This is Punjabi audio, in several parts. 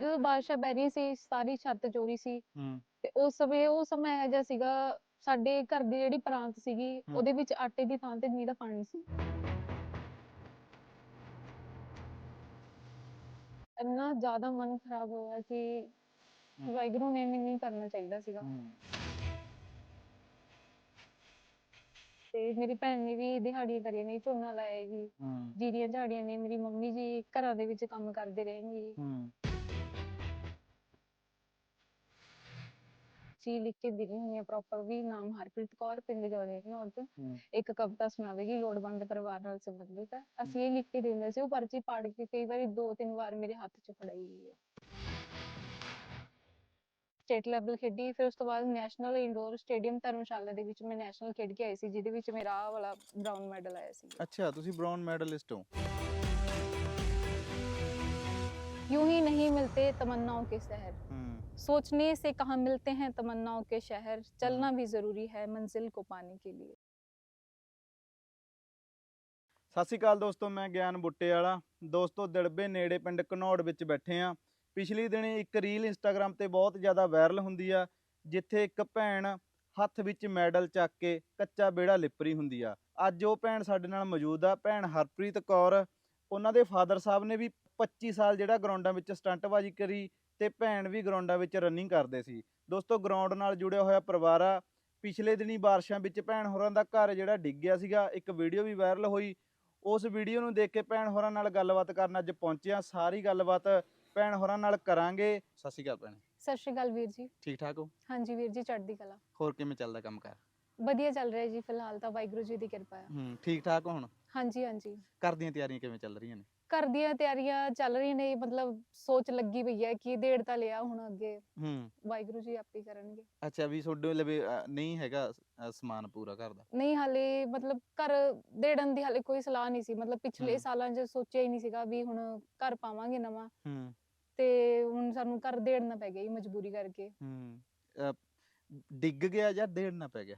ਜਦੋਂ ਬਾਰਿਸ਼ਾਂ ਪੈ ਰਹੀ ਸੀ ਸਾਰੀ ਛੱਤ ਚੋਰੀ ਸੀ। ਹੂੰ। ਤੇ ਉਸ ਸਮੇਂ ਉਹ ਸਮਾਂ ਇਹੋ ਜਿਹਾ ਸੀਗਾ ਸਾਡੇ ਘਰ ਦੀ ਜਿਹੜੀ ਪ੍ਰਾਂਤ ਸੀਗੀ ਹਮ। ਉਹਦੇ ਵਿੱਚ ਆਟੇ ਦੀ ਥਾਂ ਤੇ ਮੀਂਹ ਦਾ ਪਾਣੀ ਸੀ। ਇੰਨਾ ਜ਼ਿਆਦਾ ਮਨ ਖਰਾਬ ਹੋਇਆ ਕਿ ਹਮ। ਵਾਹਿਗੁਰੂ ਨੇ ਮੈਨੂੰ ਨਹੀਂ ਕਰਨਾ ਚਾਹੀਦਾ ਸੀਗਾ। ਹੂੰ। ਤੇ ਮੇਰੀ ਭੈਣ ਨੇ ਵੀ ਦਿਹਾੜੀਆਂ ਕਰੀਆਂ ਨੇ ਝੋਨਾ ਲਾਇਆ ਜੀ। ਹੂੰ। ਜੀਰੀਆਂ ਝਾੜੀਆਂ ਨੇ ਮੇਰੀ ਮੰਮੀ ਜੀ ਘਰਾਂ ਦੇ ਵਿੱਚ ਕੰਮ ਕਰਦੇ ਰਹੇ ਨੇ ਜੀ ਹੂੰ। ਸੀ ਲਿਖ ਕੇ ਹੋਈ ਹੈ ਪ੍ਰੋਪਰ ਵੀ ਨਾਮ ਹਰਪ੍ਰੀਤ ਕੌਰ ਪਿੰਡ ਨੇ ਔਰਤ ਇੱਕ ਕਵਿਤਾ ਸੁਣਾਵੇਗੀ ਲੋੜਵੰਦ ਪਰਿਵਾਰ ਨਾਲ ਸੰਬੰਧਿਤ। ਹੈ ਅਸੀਂ ਇਹ ਲਿਖ ਕੇ ਦਿੰਦੇ ਸੀ ਉਹ ਪਰਚੀ ਪਾੜ ਕੇ ਕਈ ਵਾਰੀ ਦੋ ਤਿੰਨ ਵਾਰ ਮੇਰੇ ਹੱਥ 'ਚ ਫੜਾਈ ਹੈ ਸਟੇਟ ਲੈਵਲ ਖੇਡੀ ਫਿਰ ਉਸ ਤੋਂ ਬਾਅਦ ਨੈਸ਼ਨਲ ਇੰਡੋਰ ਸਟੇਡੀਅਮ ਧਰਮਸ਼ਾਲਾ ਦੇ ਵਿੱਚ ਮੈਂ ਨੈਸ਼ਨਲ ਖੇਡ ਕੇ ਆਈ ਸੀ ਜਿਹਦੇ ਵਿੱਚ ਮੇਰਾ ਆਹ ਵਾਲਾ ਬ੍ਰਾਊਨ ਮੈਡਲ ਆਇਆ ਸੀ। ਅੱਛਾ ਤੁਸੀਂ ਬ੍ਰਾਊਨ ਮੈਡਲਿਸਟ ਹੋ। यूं ही नहीं मिलते तमन्नाओं के शहर ਹੂੰ सोचने से कहाँ मिलते हैं तमन्नाओं के शहर चलना भी जरूरी है मंजिल को पाने के लिए ਸਤਿ ਸ਼੍ਰੀ ਅਕਾਲ ਦੋਸਤੋ ਮੈਂ ਗਿਆਨ ਬੁੱਟੇ ਵਾਲਾ ਦੋਸਤੋ ਦਿੜਬੇ ਨੇੜੇ ਪਿੰਡ ਘਨੌੜ ਵਿੱਚ ਬੈਠੇ ਆ ਪਿਛਲੀ ਦਿਨੀ ਇੱਕ ਰੀਲ ਇੰਸਟਾਗ੍ਰam ਤੇ ਬਹੁਤ ਜ਼ਿਆਦਾ ਵਾਇਰਲ ਹੁੰਦੀ ਆ ਜਿੱਥੇ ਇੱਕ ਭੈਣ ਹੱਥ ਵਿੱਚ ਮੈਡਲ ਚੱਕ ਕੇ ਕੱਚਾ ਬੇੜਾ ਲਿਪਰੀ ਹੁੰਦੀ ਆ ਅੱਜ ਉਹ ਭੈਣ ਸਾਡੇ ਨਾਲ ਮੌਜੂਦ ਆ ਭੈਣ ਹਰਪ੍ਰੀਤ ਕੌਰ ਉਹਨਾਂ ਦੇ ਫਾਦਰ ਸਾਹਿਬ ਨੇ ਵੀ 25 ਸਾਲ ਜਿਹੜਾ ਗਰਾਊਂਡਾਂ ਵਿੱਚ ਸਟੰਟਬਾਜ਼ੀ ਕਰੀ ਤੇ ਭੈਣ ਵੀ ਗਰਾਊਂਡਾਂ ਵਿੱਚ ਰਨਿੰਗ ਕਰਦੇ ਸੀ। ਦੋਸਤੋ ਗਰਾਊਂਡ ਨਾਲ ਜੁੜਿਆ ਹੋਇਆ ਪਰਿਵਾਰ ਆ ਪਿਛਲੇ ਦਿਨੀ ਬਾਰਿਸ਼ਾਂ ਵਿੱਚ ਭੈਣ ਹੋਰਾਂ ਦਾ ਘਰ ਜਿਹੜਾ ਡਿੱਗ ਗਿਆ ਸੀਗਾ ਇੱਕ ਵੀਡੀਓ ਵੀ ਵਾਇਰਲ ਹੋਈ। ਉਸ ਵੀਡੀਓ ਨੂੰ ਦੇਖ ਕੇ ਭੈਣ ਹੋਰਾਂ ਨਾਲ ਗੱਲਬਾਤ ਕਰਨ ਅੱਜ ਪਹੁੰਚਿਆ ਸਾਰੀ ਗੱਲਬਾਤ ਭੈਣ ਹੋਰਾਂ ਨਾਲ ਕਰਾਂਗੇ। ਸਤਿ ਸ਼੍ਰੀ ਅਕਾਲ ਭੈਣ। ਸਤਿ ਸ਼੍ਰੀ ਅਕਾਲ ਵੀਰ ਜੀ। ਠੀਕ ਠਾਕ ਹੋ? ਹਾਂਜੀ ਵੀਰ ਜੀ ਚੜ੍ਹਦੀ ਕਲਾ। ਹੋਰ ਕਿਵੇਂ ਚੱਲਦਾ ਕੰਮ ਕਰ? ਵਧੀਆ ਚੱਲ ਰਿਹਾ ਜੀ ਫਿਲਹਾਲ ਤਾਂ ਵਾਹਿਗੁਰੂ ਜੀ ਦੀ ਕਿਰਪਾ ਹੈ ਹੂੰ ਠੀਕ ਠਾਕ ਹੋ ਹੁਣ? ਹਾਂਜੀ ਹਾਂਜੀ। ਘਰ ਦੀਆਂ ਤਿਆਰੀਆਂ ਕਿਵੇਂ ਚੱਲ ਰਹੀਆਂ ਨੇ? ਘਰ ਦੀਆਂ ਤਿਆਰੀਆਂ ਚੱਲ ਰਹੀਆਂ ਨੇ ਮਤਲਬ ਸੋਚ ਲੱਗੀ ਪਈ ਹੈ ਕਿ ਡੇਢ ਤਾਂ ਲਿਆ ਹੁਣ ਅੱਗੇ ਹੂੰ। ਵਾਹਿਗੁਰੂ ਜੀ ਆਪੇ ਕਰਨਗੇ। ਅੱਛਾ ਵੀ ਤੁਹਾਡੇ ਲਵੇ ਅ, ਨਹੀਂ ਹੈਗਾ ਅ, ਸਮਾਨ ਪੂਰਾ ਘਰ ਦਾ? ਨਹੀਂ ਹਾਲੇ ਮਤਲਬ ਘਰ ਦੇੜਨ ਦੀ ਹਾਲੇ ਕੋਈ ਸਲਾਹ ਨਹੀਂ ਸੀ। ਮਤਲਬ ਪਿਛਲੇ ਹਮ। ਸਾਲਾਂ 'ਚ ਸੋਚਿਆ ਹੀ ਨਹੀਂ ਸੀਗਾ ਵੀ ਹੁਣ ਘਰ ਪਾਵਾਂਗੇ ਨਵਾਂ। ਹੂੰ। ਤੇ ਹੁਣ ਸਾਨੂੰ ਘਰ ਦੇੜਨਾ ਪੈ ਗਿਆ ਜੀ ਮਜਬੂਰੀ ਕਰਕੇ। ਹੂੰ। ਅ, ਡਿੱਗ ਗਿਆ ਜਾਂ ਦੇੜਨਾ ਪੈ ਗਿਆ?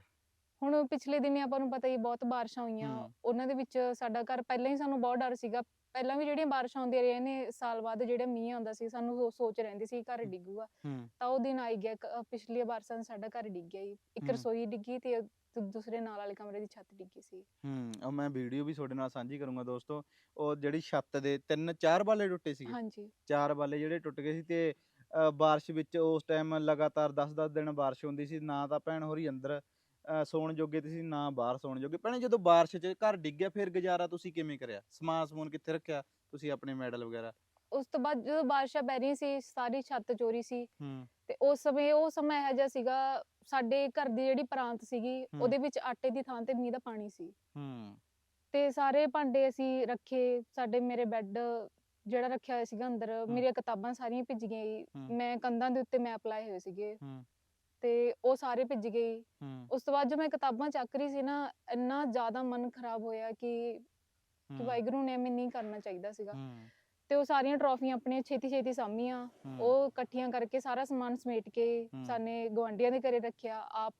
ਹੁਣ ਪਿਛਲੇ ਦਿਨੀ ਆਪਾਂ ਨੂੰ ਪਤਾ ਹੀ ਬਹੁਤ ਬਾਰਿਸ਼ਾਂ ਹੋਈਆਂ। ਹਮ। ਉਹਨਾਂ ਦੇ ਵਿੱਚ ਸਾਡਾ ਘਰ ਪਹਿਲਾਂ ਹੀ ਸਾਨੂੰ ਬਹੁਤ ਡਰ ਸੀਗਾ। ਪਹਿਲਾਂ ਵੀ ਜਿਹੜੀਆਂ ਬਾਰਿਸ਼ਾਂ ਆਉਂਦੀਆਂ ਰਹੀਆਂ ਨੇ ਸਾਲ ਬਾਅਦ ਜਿਹੜਾ ਮੀਂਹ ਆਉਂਦਾ ਸੀ ਸਾਨੂੰ ਉਹ ਸੋਚ ਰਹਿੰਦੀ ਸੀ ਘਰ ਡਿੱਗੂਗਾ। ਹੂੰ। ਤਾਂ ਉਹ ਦਿਨ ਆਈ ਗਿਆ ਕ- ਪਿਛਲੀ ਬਾਰਿਸ਼ਾਂ 'ਚ ਸਾਡਾ ਘਰ ਡਿੱਗ ਗਿਆ ਜੀ। ਇੱਕ। ਰਸੋਈ ਡਿੱਗੀ ਤੇ ਦੂ- ਦੂਸਰੇ ਨਾਲ ਵਾਲੇ ਕਮਰੇ ਦੀ ਛੱਤ ਡਿੱਗੀ ਸੀ। ਹੂੰ ਉਹ ਮੈਂ ਵੀਡੀਓ ਵੀ ਤੁਹਾਡੇ ਨਾਲ ਸਾਂਝੀ ਕਰੂੰਗਾ ਦੋਸਤੋ। ਉਹ ਜਿਹੜੀ ਛੱਤ ਦੇ ਤਿੰਨ ਚਾਰ ਬਾਲੇ ਟੁੱਟੇ ਸੀਗੇ। ਹਾਂਜੀ। ਚਾਰ ਬਾਲੇ ਜਿਹੜੇ ਟੁੱਟ ਗਏ ਸੀ ਤੇ ਅ, ਬਾਰਿਸ਼ ਵਿੱਚ ਉਸ ਟਾਈਮ ਲਗਾਤਾਰ 10-10 ਦਿਨ ਬਾਰਿਸ਼ ਹੁੰਦੀ ਸੀ ਨਾ ਤਾਂ ਭੈਣ ਹੋਰੀ ਅੰਦਰ ਅ, ਸੌਣ ਜੋਗੇ ਤੇ ਸੀ ਨਾ ਬਾਹਰ ਸੌਣ ਜੋਗੇ। ਭੈਣੇ ਜਦੋਂ ਬਾਰਿਸ਼ 'ਚ ਘਰ ਡਿੱਗਿਆ ਫਿਰ ਗੁਜ਼ਾਰਾ ਤੁਸੀਂ ਕਿਵੇਂ ਕਰਿਆ? ਸਮਾਨ ਸਮੂਨ ਕਿੱਥੇ ਰੱਖਿਆ ਤੁਸੀਂ ਆਪਣੇ ਮੈਡਲ ਵਗੈਰਾ? ਉਸ ਤੋਂ ਬਾਅਦ ਜਦੋਂ ਬਾਰਿਸ਼ਾਂ ਪੈ ਰਹੀਆਂ ਸੀ ਸਾਰੀ ਛੱਤ ਚੋਰੀ ਸੀ। ਹੂੰ। ਤੇ ਉਸ ਸਮੇਂ ਉਹ ਸਮਾਂ ਇਹੋ ਜਿਹਾ ਸੀਗਾ ਸਾਡੇ ਘਰ ਦੀ ਜਿਹੜੀ ਪ੍ਰਾਂਤ ਸੀਗੀ ਹਮ। ਉਹਦੇ ਵਿੱਚ ਆਟੇ ਦੀ ਥਾਂ ਤੇ ਮੀਂਹ ਦਾ ਪਾਣੀ ਸੀ। ਹੂੰ। ਤੇ ਸਾਰੇ ਭਾਂਡੇ ਅਸੀਂ ਰੱਖੇ ਸਾਡੇ ਮੇਰੇ ਬੈੱਡ ਜਿਹੜਾ ਰੱਖਿਆ ਹੋਇਆ ਸੀਗਾ ਅੰਦਰ ਮੇਰੀਆਂ ਕਿਤਾਬਾਂ ਸਾਰੀਆਂ ਭਿੱਜ ਗਈਆਂ ਜੀ। ਹਮ। ਮੈਂ ਕੰਧਾਂ ਦੇ ਉੱਤੇ ਮੈਪ ਲਾਏ ਹੋਏ ਸੀਗੇ। ਹੂੰ। ਤੇ ਉਹ ਸਾਰੇ ਭਿੱਜ ਗਏ। ਹੂੰ। ਉਸ ਤੋਂ ਬਾਅਦ ਜਦੋਂ ਮੈਂ ਕਿਤਾਬਾਂ ਚੱਕ ਰਹੀ ਸੀ ਨਾ ਇੰਨਾ ਜ਼ਿਆਦਾ ਮਨ ਖਰਾਬ ਹੋਇਆ ਕਿ ਕਿ ਵਾਹਿਗੁਰੂ ਨੇ ਮੈਨੂੰ ਨਹੀਂ ਕਰਨਾ ਚਾਹੀਦਾ ਸੀਗਾ। ਹੂੰ, ਤੇ ਉਹ ਸਾਰੀਆਂ ਟਰੋਫੀਆਂ ਆਪਣੀਆਂ ਛੇਤੀ ਛੇਤੀ ਸਾਂਭੀਆਂ। ਹੂੰ, ਉਹ ਇਕੱਠੀਆਂ ਕਰਕੇ ਸਾਰਾ ਸਮਾਨ ਸਮੇਟ ਕੇ। ਸਾਨੇ ਗਵਾਂਢੀਆਂ ਦੇ ਘਰੇ ਰੱਖਿਆ। ਆਪ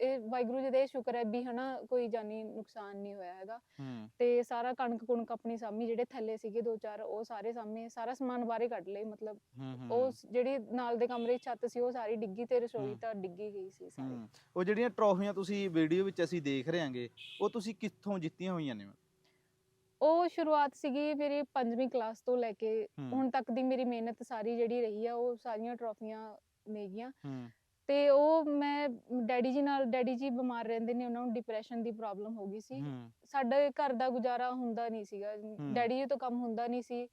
ਇਹ ਵਾਹਿਗੁਰੂ ਜੀ ਦਾ ਇਹ ਸ਼ੁਕਰ ਹੈ ਵੀ ਹਨਾ ਕੋਈ ਜਾਨੀ ਨੁਕਸਾਨ ਨਹੀਂ ਹੋਇਆ ਹੈਗਾ। ਹੂੰ। ਤੇ ਸਾਰਾ ਕਣਕ ਕੁਣਕ ਆਪਣੀ ਸਾਮੀ ਜਿਹੜੇ ਥੱਲੇ ਸੀਗੇ ਦੋ ਚਾਰ ਉਹ ਸਾਰੇ ਸਾਮੇ ਸਾਰਾ ਸਮਾਨ ਬਾਹਰੇ ਕੱਢ ਲਏ ਮਤਲਬ ਹੂੰ, ਉਹ ਜਿਹੜੀ ਨਾਲ ਦੇ ਕਮਰੇ ਦੀ ਛੱਤ ਸੀ ਉਹ ਸਾਰੀ ਡਿੱਗੀ ਤੇ ਰਸੋਈ। ਤਾਂ ਡਿੱਗੀ ਗਈ ਸੀ ਸਾਰੀ। ਹੂੰ। ਉਹ ਜਿਹੜੀਆਂ ਟਰੋਫੀਆਂ ਤੁਸੀਂ ਵੀਡੀਓ ਵਿੱਚ ਅਸੀਂ ਦੇਖ ਰਹੇ ਹਾਂਗੇ ਉਹ ਤੁਸੀਂ ਕਿੱਥੋਂ ਜਿੱਤੀਆਂ ਹੋਈਆਂ ਨੇ? ਉਹ ਸ਼ੁਰੂਆਤ ਸੀਗੀ ਮੇਰੀ ਪੰਜਵੀਂ ਕਲਾਸ ਤੋਂ ਲੈ ਕੇ ਹੂੰ, ਹੁਣ ਤੱਕ ਦੀ ਮੇਰੀ ਮਿਹਨਤ ਸਾਰੀ ਜਿਹੜੀ ਰਹੀ ਆ ਉਹ ਸਾਰੀਆਂ ਟਰੋਫੀਆਂ ਨੇਗੀਆਂ। ਹੂੰ। ਤੇ ਉਹ ਮੈਂ ਡੈਡੀ ਜੀ ਨਾਲ ਡੈਡੀ ਜੀ ਬਿਮਾਰ ਰਹਿੰਦੇ ਨੇ ਉਹਨਾਂ ਨੂੰ ਡਿਪਰੈਸ਼ਨ ਦੀ ਪ੍ਰੋਬਲਮ ਹੋ ਗਈ ਸੀ। ਸਾਡੇ ਘਰ ਦਾ ਗੁਜ਼ਾਰਾ ਹੁੰਦਾ ਨਹੀਂ ਸੀਗਾ। ਡੈਡੀ ਜੀ ਤੋਂ ਕੰਮ ਹੁੰਦਾ ਨਹੀਂ ਸੀ।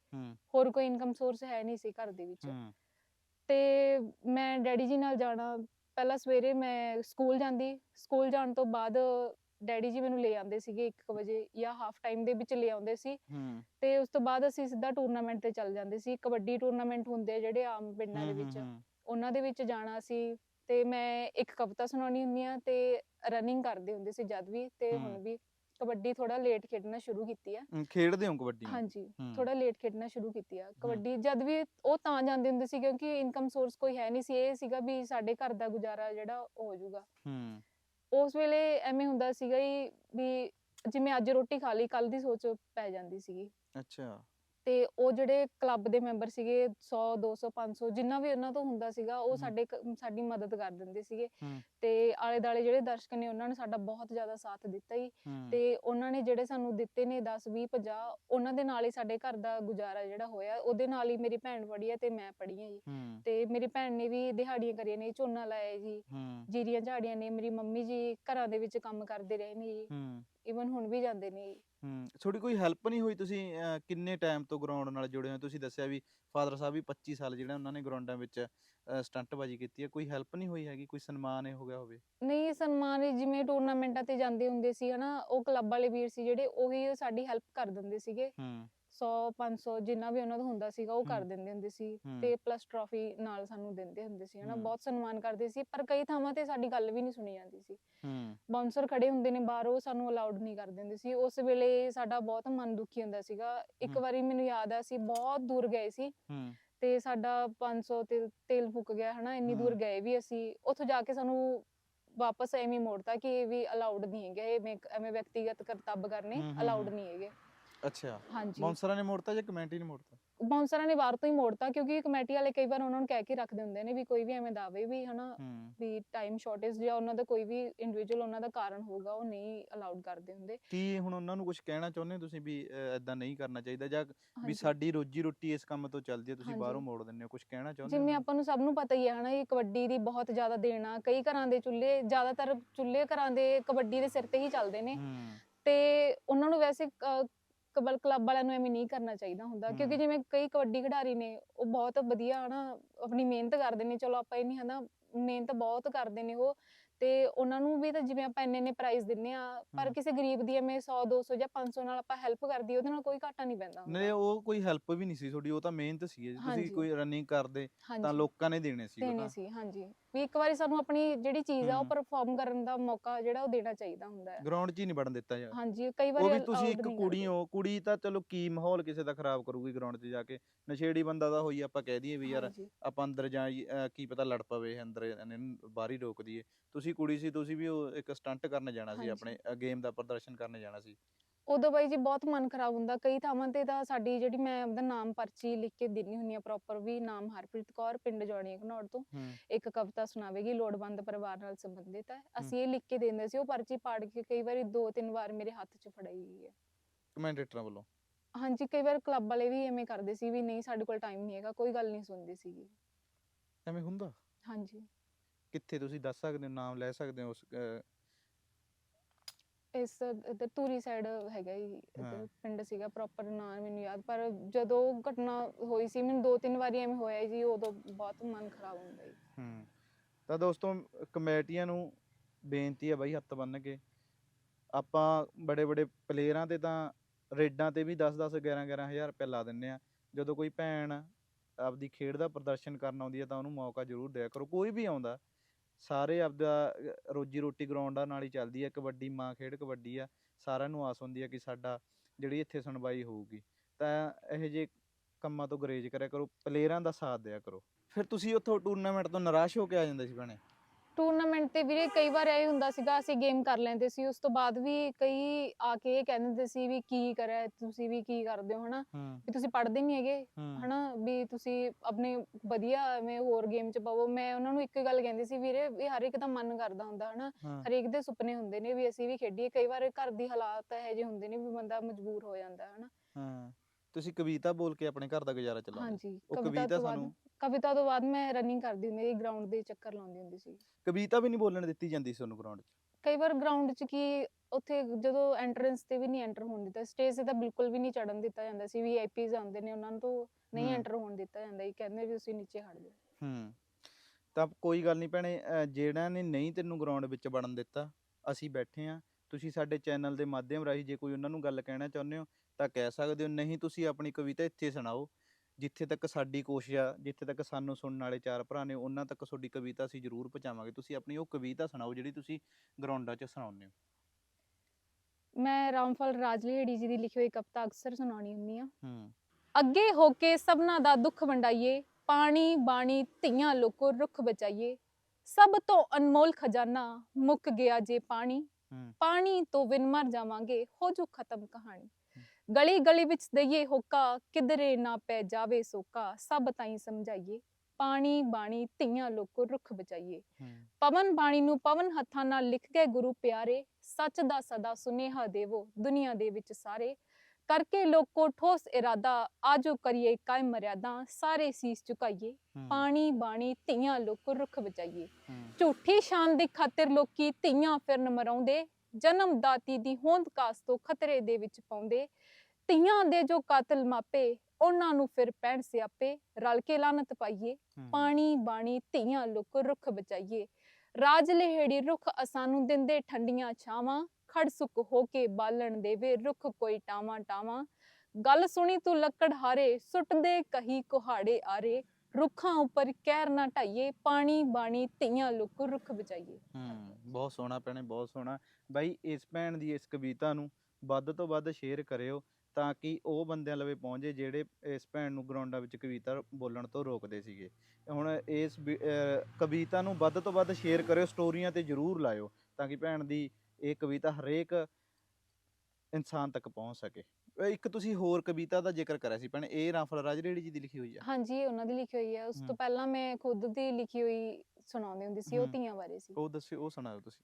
ਹੋਰ ਕੋਈ ਇਨਕਮ ਸੋਰਸ ਹੈ ਨਹੀਂ ਸੀ ਘਰ ਦੇ ਵਿੱਚ। ਤੇ ਮੈਂ ਡੈਡੀ ਜੀ ਨਾਲ ਜਾਣਾ ਪਹਿਲਾਂ ਸਵੇਰੇ ਮੈਂ ਸਕੂਲ ਜਾਂਦੀ। ਸਕੂਲ ਜਾਣ ਤੋਂ ਬਾਅਦ ਡੈਡੀ ਜੀ ਮੈਨੂੰ ਲੈ ਆਉਂਦੇ ਸੀਗੇ 1 ਵਜੇ ਜਾਂ ਹਾਫ ਟਾਈਮ ਦੇ ਵਿੱਚ ਲੈ ਆਉਂਦੇ ਸੀ। ਤੇ ਉਸ ਤੋਂ ਬਾਅਦ ਅਸੀਂ ਸਿੱਧਾ ਟੂਰਨਾਮੈਂਟ ਤੇ ਚੱਲ ਜਾਂਦੇ ਸੀ। ਕਬੱਡੀ ਟੂਰਨਾਮੈਂਟ ਹੁੰਦੇ ਜਿਹੜੇ ਆਮ ਪਿੰਡਾਂ ਦੇ ਵਿੱਚ। ਉਹਨਾਂ ਦੇ ਵਿੱਚ ਜਾਣਾ ਸੀ। ਤੇ ਮੈਂ ਇੱਕ ਕਵਿਤਾ ਸੁਣਾਉਣੀ ਹੁੰਦੀ ਆ ਤੇ ਰਨਿੰਗ ਕਰਦੇ ਹੁੰਦੇ ਸੀ ਜਦ ਵੀ ਤੇ ਹੁਣ। ਵੀ ਕਬੱਡੀ ਥੋੜਾ ਲੇਟ ਖੇਡਣਾ ਸ਼ੁਰੂ ਕੀਤੀ ਆ। ਖੇਡਦੇ ਹੋ ਕਬੱਡੀ? ਹਾਂਜੀ ਥੋੜਾ ਲੇਟ ਖੇਡਣਾ ਸ਼ੁਰੂ ਕੀਤੀ ਆ। ਕਬੱਡੀ ਜਦ ਵੀ ਉਹ ਤਾਂ ਜਾਂਦੇ ਹੁੰਦੇ ਸੀ ਕਿਉਂਕਿ ਇਨਕਮ ਸੋਰਸ ਕੋਈ ਹੈ ਨਹੀਂ ਸੀ। ਇਹ ਸੀਗਾ ਵੀ ਸਾਡੇ ਘਰ ਦਾ ਗੁਜ਼ਾਰਾ ਜਿਹੜਾ ਹੋ ਜਾਊਗਾ। ਹੂੰ। ਉਸ ਵੇਲੇ ਐਵੇਂ ਹੁੰਦਾ ਸੀਗਾ ਹੀ ਵੀ ਜਿਵੇਂ ਅੱਜ ਰੋਟੀ ਖਾ ਲਈ ਕੱਲ ਦੀ ਸੋਚ ਪੈ ਜਾਂਦੀ ਸੀਗੀ। ਅੱਛਾ। ਤੇ ਉਹ ਜਿਹੜੇ ਕਲੱਬ ਦੇ ਮੈਂਬਰ ਸੀਗੇ 100 200 500 ਜਿੰਨਾ ਵੀ ਉਹਨਾਂ ਤੋਂ ਹੁੰਦਾ ਸੀਗਾ ਉਹ। ਸਾਡੇ ਕ- ਸਾਡੀ ਮਦਦ ਕਰ ਦਿੰਦੇ ਸੀਗੇ। ਹਮ। ਤੇ ਆਲੇ ਦਾਲੇ ਜਿਹੜੇ ਦਰਸ਼ਕ ਨੇ ਉਹਨਾਂ ਨੇ ਸਾਡਾ ਬਹੁਤ ਜ਼ਿਆਦਾ ਸਾਥ ਦਿੱਤਾ ਹੀ ਹੂੰ। ਤੇ ਉਹਨਾਂ ਨੇ ਜਿਹੜੇ ਸਾਨੂੰ ਦਿੱਤੇ ਨੇ 10 20 50 ਉਹਨਾਂ ਦੇ ਨਾਲ ਹੀ ਸਾਡੇ ਘਰ ਦਾ ਗੁਜ਼ਾਰਾ ਜਿਹੜਾ ਹੋਇਆ ਉਹਦੇ ਨਾਲ ਹੀ ਮੇਰੀ ਭੈਣ ਪੜ੍ਹੀ ਹੈ ਤੇ ਮੈਂ ਪੜ੍ਹੀ ਹਾਂ ਜੀ। ਹੂੰ। ਤੇ ਮੇਰੀ ਭੈਣ ਨੇ ਵੀ ਦਿਹਾੜੀਆਂ ਕਰੀਆਂ ਨੇ ਝੋਨਾ ਲਾਇਆ ਜੀ। ਹੂੰ। ਜੀਰੀਆਂ ਝਾੜੀਆਂ ਨੇ ਮੇਰੀ ਮੰਮੀ ਜੀ ਘਰਾਂ ਦੇ ਵਿੱਚ ਕੰਮ ਕਰਦੇ ਰਹੇ ਨੇ ਜੀ। ਹੂੰ। ਇਵਨ ਹੁਣ ਵੀ ਜਾਂਦੇ ਨੇ। ਹੂੰ ਤੁਹਾਡੀ ਕੋਈ ਹੈਲਪ ਨਹੀਂ ਹੋਈ ਤੁਸੀਂ ਅਹ, ਕਿੰਨੇ ਟਾਈਮ ਤੋਂ ਗਰਾਊਂਡ ਨਾਲ ਜੁੜੇ ਹੋ? ਤੁਸੀਂ ਦੱਸਿਆ ਵੀ ਫਾਦਰ ਸਾਹਿਬ ਵੀ 25 ਸਾਲ ਜਿਹੜਾ ਉਹਨਾਂ ਨੇ ਗਰਾਊਂਡਾਂ ਵਿੱਚ ਸਟੰਟਬਾਜ਼ੀ ਕੀਤੀ ਹੈ। ਕੋਈ ਹੈਲਪ ਨਹੀਂ ਹੋਈ ਹੈਗੀ? ਕੋਈ ਸਨਮਾਨ ਇਹ ਹੋ ਗਿਆ ਹੋਵੇ? ਨਹੀਂ ਸਨਮਾਨ ਇਹ ਜਿਵੇਂ ਟੂਰਨਾਮੈਂਟਾਂ ਤੇ ਜਾਂਦੇ ਹੁੰਦੇ ਸੀ ਹਨਾ ਉਹ ਕਲੱਬ ਵਾਲੇ ਵੀਰ ਸੀ ਜਿਹੜੇ ਉਹੀ ਸਾਡੀ ਹੈਲਪ ਕਰ ਦਿੰਦੇ ਸੀਗੇ। ਹੂੰ। 100 500 ਜਿੰਨਾ ਵੀ ਉਹਨਾਂ ਦਾ ਹੁੰਦਾ ਸੀਗਾ ਉਹ ਕਰ। ਦਿੰਦੇ ਹੁੰਦੇ ਸੀ। ਤੇ ਪਲੱਸ ਟਰਾਫੀ ਨਾਲ ਸਾਨੂੰ ਦਿੰਦੇ ਹੁੰਦੇ ਸੀ ਹਨਾ। ਬਹੁਤ ਸਨਮਾਨ ਕਰਦੇ ਸੀ ਪਰ ਕਈ ਥਾਵਾਂ ਤੇ ਸਾਡੀ ਗੱਲ ਵੀ ਨਹੀਂ ਸੁਣੀ ਜਾਂਦੀ ਸੀ ਬਾਉਂਸਰ ਖੜੇ ਹੁੰਦੇ ਨੇ ਬਾਹਰ ਉਹ ਸਾਨੂੰ ਅਲਾਉਡ ਨਹੀਂ ਕਰ ਦਿੰਦੇ ਸੀ ਉਸ ਵੇਲੇ ਸਾਡਾ ਬਹੁਤ ਮਨ ਦੁਖੀ ਹੁੰਦਾ ਸੀਗਾ ਇੱਕ। ਵਾਰੀ ਮੈਨੂੰ ਯਾਦ ਆ ਅਸੀਂ ਬਹੁਤ ਦੂਰ ਗਏ ਸੀ ਤੇ ਸਾਡਾ 500 ਤੇ ਤੇਲ ਫੁੱਕ ਗਿਆ ਹਨਾ ਇੰਨੀ ਦੂਰ। ਗਏ ਵੀ ਅਸੀਂ ਉੱਥੋਂ ਜਾ ਕੇ ਸਾਨੂੰ ਵਾਪਸ ਐਵੇਂ ਮੋੜਤਾ ਕਿ ਇਹ ਵੀ ਅਲਾਉਡ ਨਹੀਂ ਹੈਗੇ ਐਵੇਂ ਐਵੇਂ ਵਿਅਕਤੀਗਤ ਕਰਤੱਵ ਕਰਨੇ ਅਲਾਉਡ। ਨਹੀਂ ਹੈਗੇ ਅੱਛਾ। ਹਾਂਜੀ। ਬਾਉਂਸਰਾਂ ਨੇ ਮੋੜਤਾ ਜਾਂ ਕਮੇਟੀ ਨੇ ਮੋੜਤਾ? ਬਾਉਂਸਰਾਂ ਨੇ ਬਾਹਰ ਤੋਂ ਹੀ ਮੋੜਤਾ ਕਿਉਂਕਿ ਕਮੇਟੀ ਵਾਲੇ ਕਈ ਵਾਰ ਉਹਨਾਂ ਨੂੰ ਕਹਿ ਕੇ ਰੱਖਦੇ ਹੁੰਦੇ ਨੇ ਵੀ ਕੋਈ ਵੀ ਐਵੇਂ ਦਾਵੇ ਵੀ ਹਨਾ ਹੂੰ। ਵੀ ਟਾਈਮ ਸ਼ਾਰਟੇਜ ਜਾਂ ਉਹਨਾਂ ਦਾ ਕੋਈ ਵੀ ਇੰਡੀਵਿਜੂਅਲ ਉਹਨਾਂ ਦਾ ਕਾਰਨ ਹੋਊਗਾ ਉਹ ਨਹੀਂ ਅਲਾਉਡ ਕਰਦੇ ਹੁੰਦੇ। ਕੀ ਹੁਣ ਉਹਨਾਂ ਨੂੰ ਕੁਝ ਕਹਿਣਾ ਚਾਹੁੰਦੇ ਹੋ ਤੁਸੀਂ ਵੀ ਐਦਾਂ ਨਹੀਂ ਕਰਨਾ ਚਾਹੀਦਾ ਜਾਂ ਵੀ ਹਾਂਜੀ। ਸਾਡੀ ਰੋਜੀ ਰੋਟੀ ਇਸ ਕੰਮ ਤੋਂ ਚੱਲਦੀ ਹੈ ਤੁਸੀਂ ਹਾਂਜੀ। ਬਾਹਰੋਂ ਮੋੜ ਦਿੰਦੇ ਹੋ ਕੁਝ ਕਹਿਣਾ ਚਾਹੁੰਦੇ ਜਿਵੇਂ ਆਪਾਂ ਨੂੰ ਸਭ ਨੂੰ ਪਤਾ ਹੀ ਹੈ ਹਨਾ ਇਹ ਕਬੱਡੀ ਦੀ ਬਹੁਤ ਜ਼ਿਆਦਾ ਦੇਣਾ ਕਈ ਘਰਾਂ ਦੇ ਚੁੱਲ੍ਹੇ ਜ਼ਿਆਦਾਤਰ ਚੁੱਲ੍ਹੇ ਘਰਾਂ ਦੇ ਕਬੱਡੀ ਦੇ ਸਿਰ ਤੇ ਹੀ ਚੱਲਦੇ ਨੇ? ਹੂੰ। ਤੇ ਉਹਨਾਂ ਨੂੰ ਵੈਸੇ ਕਬਲ ਕਲੱਬ ਵਾਲਿਆਂ ਨੂੰ ਐਵੇਂ ਨਹੀਂ ਕਰਨਾ ਚਾਹੀਦਾ ਹੁੰਦਾ ਕਿਉਂਕਿ। ਜਿਵੇਂ ਕਈ ਕਬੱਡੀ ਖਿਡਾਰੀ ਨੇ ਉਹ ਬਹੁਤ ਵਧੀਆ ਹਨਾ ਆਪਣੀ ਮਿਹਨਤ ਕਰਦੇ ਨੇ ਚਲੋ ਆਪਾਂ ਇਹ ਨਹੀਂ ਹਨਾ ਮਿਹਨਤ ਬਹੁਤ ਕਰਦੇ ਨੇ ਉਹ ਤੇ ਉਹਨਾਂ ਨੂੰ ਵੀ ਤਾਂ ਜਿਵੇਂ ਆਪਾਂ ਇੰਨੇ ਇੰਨੇ ਪ੍ਰਾਈਜ਼ ਦਿੰਨੇ ਆ ਪਰ। ਕਿਸੇ ਗਰੀਬ ਦੀ ਐਵੇਂ 100 200 ਜਾਂ 500 ਨਾਲ ਆਪਾਂ ਹੈਲਪ ਕਰਦੀ ਉਹਦੇ ਨਾਲ ਕੋਈ ਘਾਟਾ ਨਹੀਂ ਪੈਂਦਾ। ਨਹੀਂ ਉਹ ਕੋਈ ਹੈਲਪ ਵੀ ਨਹੀਂ ਸੀ ਤੁਹਾਡੀ ਉਹ ਤਾਂ ਮਿਹਨਤ ਸੀ ਜੀ। ਤੁਸੀਂ। ਕੋਈ ਰਨਿੰਗ ਕਰਦੇ ਤਾਂ ਲੋਕਾਂ ਨੇ ਦੇਣੇ ਸੀ ਉਹ ਦੇਣੇ ਤਾਂ ਸੀ ਹਾਂਜੀ ਵੀ ਇੱਕ ਵਾਰੀ ਸਾਨੂੰ ਆਪਣੀ ਜਿਹੜੀ ਚੀਜ਼ ਆ ਉਹ। ਪਰਫਾਰਮ ਕਰਨ ਦਾ ਮੌਕਾ ਜਿਹੜਾ ਉਹ ਦੇਣਾ ਚਾਹੀਦਾ ਹੁੰਦਾ ਹੈ ਗਰਾਊਂਡ 'ਚ ਹੀ ਨਹੀਂ ਵੜਨ ਦਿੱਤਾ ਯਾਰ ਹਾਂਜੀ ਕਈ ਉਹ ਵਾਰੀ ਵੀ ਤੁਸੀਂ ਇੱਕ ਕੁੜੀ। ਹੋ ਕੁੜੀ ਤਾਂ ਚਲੋ ਕੀ ਮਾਹੌਲ ਕਿਸੇ ਦਾ ਖਰਾਬ ਕਰੂਗੀ ਗਰਾਊਂਡ 'ਚ ਜਾ ਕੇ ਨਸ਼ੇੜੀ ਬੰਦਾ ਦਾ ਹੋਈ ਆਪਾਂ ਕਹਿ ਦਈਏ ਵੀ ਯਾਰ। ਆਪਾਂ ਅੰਦਰ ਅਹ ਕੀ ਪਤਾ ਲੜ ਪਵੇ ਅੰਦਰ ਇਹਨੇ ਨੂੰ ਬਾਹਰ ਹੀ ਰੋਕ ਦਈਏ ਤੁਸੀਂ ਕੁੜੀ ਸੀ ਤੁਸੀਂ ਵੀ ਉਹ ਇੱਕ ਸਟੰਟ ਕਰਨ ਜਾਣਾ ਸੀ ਹਾਂਜੀ। ਆਪਣੇ ਗੇਮ ਦਾ ਪ੍ਰਦਰਸ਼ਨ ਕਰਨ ਜਾਣਾ ਸੀ? ਉਦੋਂ ਬਾਈ ਜੀ ਬਹੁਤ ਮਨ ਖਰਾਬ ਹੁੰਦਾ ਕਈ ਥਾਵਾਂ ਤੇ ਤਾਂ ਸਾਡੀ ਜਿਹੜੀ ਮੈਂ ਆਪਦਾ ਨਾਮ ਪਰਚੀ ਲਿਖ ਕੇ ਦਿੰਨੀ ਹੁੰਨੀ ਆ ਪ੍ਰੋਪਰ ਵੀ ਨਾਮ ਹਰਪ੍ਰੀਤ ਕੌਰ ਪਿੰਡ ਜੋੜੀਆਂ ਘਨੌੜ ਤੋਂ ਇੱਕ ਕਵਿਤਾ ਸੁਣਾਵੇਗੀ ਲੋੜਵੰਦ ਪਰਿਵਾਰ ਨਾਲ ਸੰਬੰਧਿਤ ਹੈ। ਅਸੀਂ ਇਹ ਲਿਖ ਕੇ ਦਿੰਦੇ ਸੀ ਉਹ ਪਰਚੀ ਪਾੜ ਕੇ ਕਈ ਵਾਰੀ ਦੋ ਤਿੰਨ ਵਾਰ ਮੇਰੇ ਹੱਥ 'ਚ ਫੜਾਈ ਗਈ ਹੈ। ਕਮੈਂਟੇਟਰਾਂ ਵੱਲੋਂ? ਹਾਂਜੀ ਕਈ ਵਾਰ ਕਲੱਬ ਵਾਲੇ ਵੀ ਐਵੇਂ ਕਰਦੇ ਸੀ ਵੀ ਨਹੀਂ ਸਾਡੇ ਕੋਲ ਟਾਈਮ ਨਹੀਂ ਹੈਗਾ ਕੋਈ ਗੱਲ ਨਹੀਂ ਸੁਣਦੀ ਸੀਗੀ। ਐਵੇਂ ਹੁੰਦਾ? ਹਾਂਜੀ। ਕਿੱਥੇ ਤੁਸੀਂ ਦੱਸ ਸਕਦੇ ਹੋ ਨਾਮ ਲੈ ਸਕਦੇ ਹੋ ਉਸ ਅਹ, ਇਸ ਇੱਧਰ ਧੂਰੀ ਸਾਈਡ ਹੈਗਾ ਹੀ ਹਾਂ। ਪਿੰਡ ਸੀਗਾ ਪ੍ਰੋਪਰ ਨਾਮ ਮੈਨੂੰ ਯਾਦ ਪਰ ਜਦੋਂ ਘਟਨਾ ਹੋਈ ਸੀ ਮੈਨੂੰ ਦੋ ਤਿੰਨ ਵਾਰੀ ਐਵੇਂ ਹੋਇਆ ਜੀ ਉਦੋਂ ਬਹੁਤ ਮਨ ਖਰਾਬ ਹੁੰਦਾ ਜੀ ਹੂੰ ਤਾਂ ਦੋਸਤੋ ਕਮੇਟੀਆਂ ਨੂੰ ਬੇਨਤੀ ਹੈ ਬਾਈ ਹੱਥ ਬੰਨ ਕੇ ਆਪਾਂ ਬੜੇ ਬੜੇ ਪਲੇਅਰਾਂ ਤੇ ਤਾਂ ਰੇਡਾਂ ਤੇ ਵੀ 10 10 11 11 ਹਜ਼ਾਰ ਰੁਪਏ ਲਾ ਦਿੰਨੇ ਆ ਜਦੋਂ ਕੋਈ ਭੈਣ ਆਪਦੀ ਖੇਡ ਦਾ ਪ੍ਰਦਰਸ਼ਨ ਕਰਨ ਆਉਂਦੀ ਹੈ ਤਾਂ ਉਹਨੂੰ ਮੌਕਾ ਜ਼ਰੂਰ ਦਿਆ ਕਰੋ ਕੋਈ ਵੀ ਆਉਂਦਾ ਸਾਰੇ ਆਪਦਾ ਰੋਜੀ ਰੋਟੀ ਗਰਾਊਂਡਾਂ ਨਾਲ ਹੀ ਚੱਲਦੀ ਹੈ ਕਬੱਡੀ, ਮਾਂ ਖੇਡ ਕਬੱਡੀ ਆ, ਸਾਰਿਆਂ ਨੂੰ ਆਸ ਹੁੰਦੀ ਆ ਕਿ ਸਾਡਾ ਜਿਹੜੀ ਇੱਥੇ ਸੁਣਵਾਈ ਹੋਊਗੀ। ਤਾਂ ਇਹੋ ਜਿਹੇ ਕੰਮਾਂ ਤੋਂ ਗਰੇਜ ਕਰਿਆ ਕਰੋ, ਪਲੇਅਰਾਂ ਦਾ ਸਾਥ ਦਿਆ ਕਰੋ। ਫਿਰ ਤੁਸੀਂ ਉੱਥੋਂ ਟੂਰਨਾਮੈਂਟ ਤੋਂ ਨਿਰਾਸ਼ ਹੋ ਕੇ ਆ ਜਾਂਦੇ ਸੀ ਭੈਣੇ? ਟੂਰਨਾਮੈਂਟ ਤੇ ਵੀਰੇ ਕਈ ਵਾਰ ਇਹ ਹੁੰਦਾ ਸੀਗਾ ਅਸੀਂ ਗੇਮ ਕਰ ਲੈਂਦੇ ਸੀ ਉਸ ਤੋਂ ਬਾਅਦ ਵੀ ਕਈ ਆ ਕੇ ਇਹ ਕਹਿੰਦੇ ਹੁੰਦੇ ਸੀ ਵੀ ਕੀ ਕਰਿਆ ਤੁਸੀਂ ਵੀ ਕੀ ਕਰਦੇ ਹੋ ਹਨਾ? ਹੂੰ। ਵੀ ਤੁਸੀਂ ਪੜ੍ਹਦੇ ਨਹੀਂ ਹੈਗੇ ਹੂੰ। ਹਨਾ? ਵੀ ਤੁਸੀਂ ਆਪਣੇ ਵਧੀਆ ਐਵੇਂ ਹੋਰ ਗੇਮ ਚ ਪਾਵੋ। ਮੈਂ ਉਹਨਾਂ ਨੂੰ ਇੱਕ ਗੱਲ ਕਹਿੰਦੀ ਸੀ ਵੀਰੇ ਵੀ ਹਰ ਇੱਕ ਦਾ ਮਨ ਕਰਦਾ ਹੁੰਦਾ ਹਨਾ? ਹਾਂ। ਹਰੇਕ ਦੇ ਸੁਪਨੇ ਹੁੰਦੇ ਨੇ ਵੀ ਅਸੀਂ ਵੀ ਖੇਡੀਏ। ਕਈ ਵਾਰ ਘਰ ਦੀ ਹਾਲਾਤ ਇਹੋ ਜਿਹੇ ਹੁੰਦੇ ਨੇ ਵੀ ਬੰਦਾ ਮਜਬੂਰ ਹੋ ਜਾਂਦਾ ਹਨਾ? ਹਾਂ। ਤੁਸੀਂ ਕਵਿਤਾ ਬੋਲ ਕੇ ਆਪਣੇ ਘਰ ਦਾ ਗੁਜ਼ਾਰਾ ਚਲਾਉਂਦੇ ਹਾਂਜੀ ਉਹ ਕਵਿਤਾ ਕਵਿਤਾ ਤੋਂ ਬਾਅਦ ਸਾਨੂੰ ਕਵਿਤਾ ਤੋਂ ਬਾਅਦ ਮੈਂ ਰਨਿੰਗ ਕਰਦੀ ਹੁੰਦੀ ਸੀ ਗਰਾਊਂਡ ਦੇ ਚੱਕਰ ਲਾਉਂਦੀ ਹੁੰਦੀ ਸੀ। ਕਵਿਤਾ ਵੀ ਨਹੀਂ ਬੋਲਣ ਦਿੱਤੀ ਜਾਂਦੀ ਸੀ ਤੁਹਾਨੂੰ ਗਰਾਊਂਡ 'ਚ? ਕਈ ਵਾਰ ਗਰਾਊਂਡ 'ਚ ਕੀ ਉੱਥੇ ਜਦੋਂ ਐਂਟਰੈਂਸ ਤੇ ਵੀ ਨਹੀਂ ਐਂਟਰ ਹੋਣ ਦਿੱਤਾ ਸਟੇਜ ਤੇ ਤਾਂ ਬਿਲਕੁਲ ਵੀ ਨਹੀਂ ਚੜਨ ਦਿੱਤਾ ਜਾਂਦਾ ਸੀ ਵੀਆਈਪੀਜ਼ ਆਉਂਦੇ ਨੇ ਉਹਨਾਂ ਨੂੰ ਤਾਂ ਨਹੀਂ। ਐਂਟਰ ਹੋਣ ਦਿੱਤਾ ਜਾਂਦਾ ਇਹ ਕਹਿੰਦੇ ਵੀ ਤੁਸੀਂ ਨੀਚੇ ਖੜ ਜਾਓ। ਹੂੰ। ਤਾਂ ਕੋਈ ਗੱਲ ਨਹੀਂ ਭੈਣੇ ਅਹ ਜਿਹੜਾ ਨੇ ਨਹੀਂ ਤੈਨੂੰ ਗਰਾਊਂਡ ਵਿੱਚ ਵੜਨ ਦਿੱਤਾ ਅਸੀਂ ਬੈਠੇ ਆ। ਤੁਸੀਂ ਸਾਡੇ ਚੈਨਲ ਦੇ ਮਾਧਿਅਮ ਰਾਹੀਂ ਜੇ ਕੋਈ ਉਹਨਾਂ ਨੂੰ ਗੱਲ ਕਹਿਣਾ ਚਾਹੁੰਦੇ ਹੋ ਤਾਂ ਕਹਿ ਸਕਦੇ ਹੋ ਨਹੀਂ ਤੁਸੀਂ ਆਪਣੀ ਕਵਿਤਾ ਇੱਥੇ ਸੁਣਾਓ। ਜਿੱਥੇ ਤੱਕ ਸਾਡੀ ਕੋਸ਼ਿਸ਼ ਆ ਜਿੱਥੇ ਤੱਕ ਸਾਨੂੰ ਸੁਣਨ ਵਾਲੇ ਚਾਰ ਭਰਾ ਨੇ ਉਹਨਾਂ ਤੱਕ ਤੁਹਾਡੀ ਕਵਿਤਾ ਅਸੀਂ ਜ਼ਰੂਰ ਪਹੁੰਚਾਵਾਂਗੇ। ਤੁਸੀਂ ਆਪਣੀ ਉਹ ਕਵਿਤਾ ਸੁਣਾਓ ਜਿਹੜੀ ਤੁਸੀਂ ਗਰਾਊਂਡਾਂ 'ਚ ਸੁਣਾਉਂਦੇ ਹੋ। ਮੈਂ ਰਾਮਫਲ ਰਾਜਲੇੜੀ ਜੀ ਦੀ ਲਿਖੀ ਹੋਈ ਕਵਿਤਾ ਅਕਸਰ ਸੁਣਾਉਣੀ ਹੁੰਦੀ ਆ ਹੂੰ। ਅੱਗੇ ਹੋ ਕੇ ਸਭਨਾ ਦਾ ਦੁੱਖ ਵੰਡਾਈਏ ਪਾਣੀ ਬਾਣੀ ਧੀਆਂ ਲੋਕੋ ਰੁੱਖ ਬਚਾਈਏ। ਸਭ ਤੋਂ ਅਨਮੋਲ ਖਜ਼ਾਨਾ ਮੁੱਕ ਗਿਆ ਜੇ ਪਾਣੀ। ਪਾਣੀ ਤੋਂ ਬਿਨ ਮਰ ਜਾਵਾਂਗੇ ਹੋ ਜੋ ਖਤਮ ਕਹਾਣੀ। ਗਲੀ ਗਲੀ ਵਿੱਚ ਦਈਏ ਹੋਕਾ ਕਿਧਰੇ ਨਾ ਪੈ ਜਾਵੇ ਸੋਕਾ ਸਭ ਤਾਈਂ ਸਮਝਾਈਏ। ਪਾਣੀ ਬਾਣੀ ਧੀਆਂ ਲੋਕੋ ਰੁੱਖ ਬਚਾਈਏ। ਪਵਨ ਬਾਣੀ ਨੂੰ ਪਵਨ ਹੱਥਾਂ ਨਾਲ ਲਿਖ ਗਏ ਗੁਰੂ ਪਿਆਰੇ ਸੱਚ ਦਾ ਸਦਾ ਸੁਨੇਹਾ ਦੇਵੋ ਦੁਨੀਆ ਦੇ ਵਿੱਚ ਸਾਰੇ। ਕਰਕੇ ਲੋਕੋ ਠੋਸ ਇਰਾਦਾ ਆਜੋ ਕਰੀਏ ਕਾਇਮ ਮਰਿਆਦਾ ਸਾਰੇ ਸੀਸ ਝੁਕਾਈਏ। ਪਾਣੀ ਬਾਣੀ ਧੀਆਂ ਲੋਕੋ ਰੁੱਖ ਬਚਾਈਏ। ਝੂਠੀ ਸ਼ਾਨ ਦੀ ਖਾਤਰ ਲੋਕੀ ਧੀਆਂ ਫਿਰਨ ਮਰਾਉਂਦੇ ਜਨਮ ਦਾਤੀ ਦੀ ਹੋਂਦ ਕਾਸ ਤੋਂ ਖਤਰੇ ਦੇ ਵਿੱਚ ਪਾਉਂਦੇ। ਧੀਆਂ ਦੇ ਜੋ ਕਾਤਲ ਮਾਪੇ ਉਹਨਾਂ ਨੂੰ ਫਿਰ ਪੈਣ ਸਿਆਪੇ ਰਲ ਕੇ ਲਾਨਤ ਪਾਈਏ ਪਾਣੀ ਬਾਣੀ ਧੀਆਂ ਲੁਕ ਰੁੱਖ ਬਚਾਈਏ। ਰਾਜ ਲਿਹੜੀ ਰੁੱਖ ਅਸਾਨੂੰ ਦਿੰਦੇ ਠੰਡੀਆਂ ਛਾਵਾਂ ਖੜ ਸੁੱਕ ਹੋ ਕੇ ਬਾਲਣ ਦੇਵੇ ਰੁੱਖ ਕੋਈ ਟਾਵਾਂ ਟਾਵਾਂ। ਗੱਲ ਸੁਣੀ ਤੂੰ ਲੱਕੜ ਹਾਰੇ ਸੁੱਟਦੇ ਕਹੀ ਕੁਹਾੜੇ ਆਰੇ। ਰੁੱਖਾਂ ਉੱਪਰ ਕਹਿਰ ਨਾ ਢਾਈਏ ਪਾਣੀ ਬਾਣੀ ਧੀਆਂ ਲੁਕ ਰੁੱਖ ਬਚਾਈਏ। ਹੂੰ ਬਹੁਤ ਸੋਹਣਾ ਭੈਣੇ ਬਹੁਤ ਸੋਹਣਾ। ਬਾਈ ਇਸ ਭੈਣ ਦੀ ਇਸ ਕਵਿਤਾ ਨੂੰ ਵੱਧ ਤੋਂ ਵੱਧ ਸ਼ੇਅਰ ਕਰਿਓ। ਤਾਂ ਕਿ ਉਹ ਬੰਦਿਆਂ ਲਵੇ ਪਹੁੰਚੇ ਜਿਹੜੇ ਇਸ ਭੈਣ ਨੂੰ ਗਰਾਊਂਡਾਂ ਵਿੱਚ ਕਵਿਤਾ ਬੋਲਣ ਤੋਂ ਰੋਕਦੇ ਸੀਗੇ। ਹੁਣ ਇਸ ਕਵਿਤਾ ਨੂੰ ਵੱਧ ਤੋਂ ਵੱਧ ਸ਼ੇਅਰ ਕਰਿਓ ਸਟੋਰੀਆਂ ਤੇ ਜਰੂਰ ਲਾਇਓ ਤਾਂ ਕਿ ਭੈਣ ਦੀ ਇਹ ਕਵਿਤਾ ਹਰੇਕ ਇਨਸਾਨ ਤੱਕ ਪਹੁੰਚ ਸਕੇ। ਇੱਕ ਤੁਸੀਂ ਹੋਰ ਕਵਿਤਾ ਦਾ ਜ਼ਿਕਰ ਕਰਿਆ ਸੀ ਭੈਣ ਇਹ ਰਾਫਲ ਰਾਜ ਰੇੜੀ ਜੀ ਦੀ ਲਿਖੀ ਹੋਈ ਆ। ਹਾਂਜੀ ਇਹ ਉਹਨਾਂ ਦੀ ਲਿਖੀ ਹੋਈ ਹੈ ਉਸ। ਤੋਂ ਪਹਿਲਾਂ ਮੈਂ ਖੁਦ ਦੀ ਲਿਖੀ ਹੋਈ ਸੁਣਾਉਂਦੀ ਹੁੰਦੀ ਸੀ ਉਹ। ਧੀਆਂ ਬਾਰੇ ਸੀ। ਉਹ ਦੱਸਿਓ ਉਹ ਸੁਣਾਓ ਤੁਸੀਂ।